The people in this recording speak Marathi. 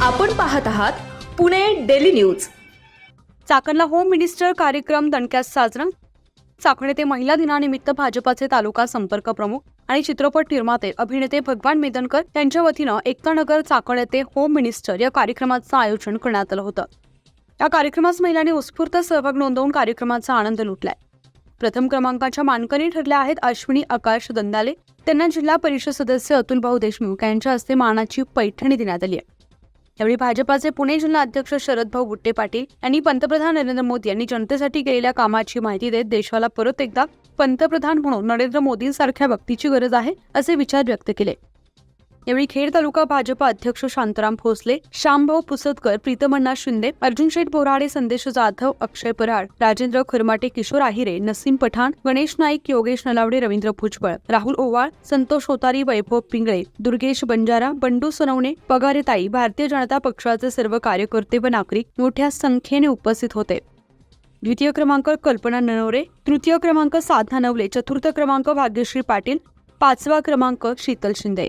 आपण पाहत आहात पुणे डेली न्यूज. चाकणला होम मिनिस्टर कार्यक्रम दणक्यात साजरा. चाकण ते महिला दिनानिमित्त भाजपाचे तालुका संपर्क प्रमुख आणि चित्रपट निर्माते अभिनेते भगवान मेदनकर यांच्या वतीनं एकतानगर चाकण येथे होम मिनिस्टर या कार्यक्रमाचं आयोजन करण्यात आलं होतं. या कार्यक्रमात महिलांनी उत्स्फूर्त सहभाग नोंदवून कार्यक्रमाचा आनंद लुटलाय. प्रथम क्रमांकाच्या मानकरी ठरल्या आहेत अश्विनी आकाश दंदाले. त्यांना जिल्हा परिषद सदस्य अतुल भाऊ देशमुख यांच्या हस्ते मानाची पैठणी देण्यात आली आहे. यावेळी भाजपाचे पुणे जिल्हा अध्यक्ष शरद भाऊ गुट्टे पाटील यांनी पंतप्रधान नरेंद्र मोदी यांनी जनतेसाठी केलेल्या कामाची माहिती देत देशाला परत एकदा पंतप्रधान म्हणून नरेंद्र मोदींसारख्या व्यक्तीची गरज आहे असे विचार व्यक्त केले. यावेळी खेड तालुका भाजपा अध्यक्ष शांताराम भोसले श्यामभाऊ पुसदकर प्रीतमण्णा शिंदे अर्जुन शेठ बोराडे संदेश जाधव अक्षय पराड राजेंद्र खरमाटे किशोर आहिरे नसीम पठाण गणेश नाईक योगेश नलावडे रवींद्र भुजबळ राहुल ओवाळ संतोष होतारी वैभव पिंगळे दुर्गेश बंजारा बंडू सोनवणे पगारेताई भारतीय जनता पक्षाचे सर्व कार्यकर्ते व नागरिक मोठ्या संख्येने उपस्थित होते. द्वितीय क्रमांक कल्पना ननवरे तृतीय क्रमांक साधना नवले चतुर्थ क्रमांक भाग्यश्री पाटील पाचवा क्रमांक शीतल शिंदे.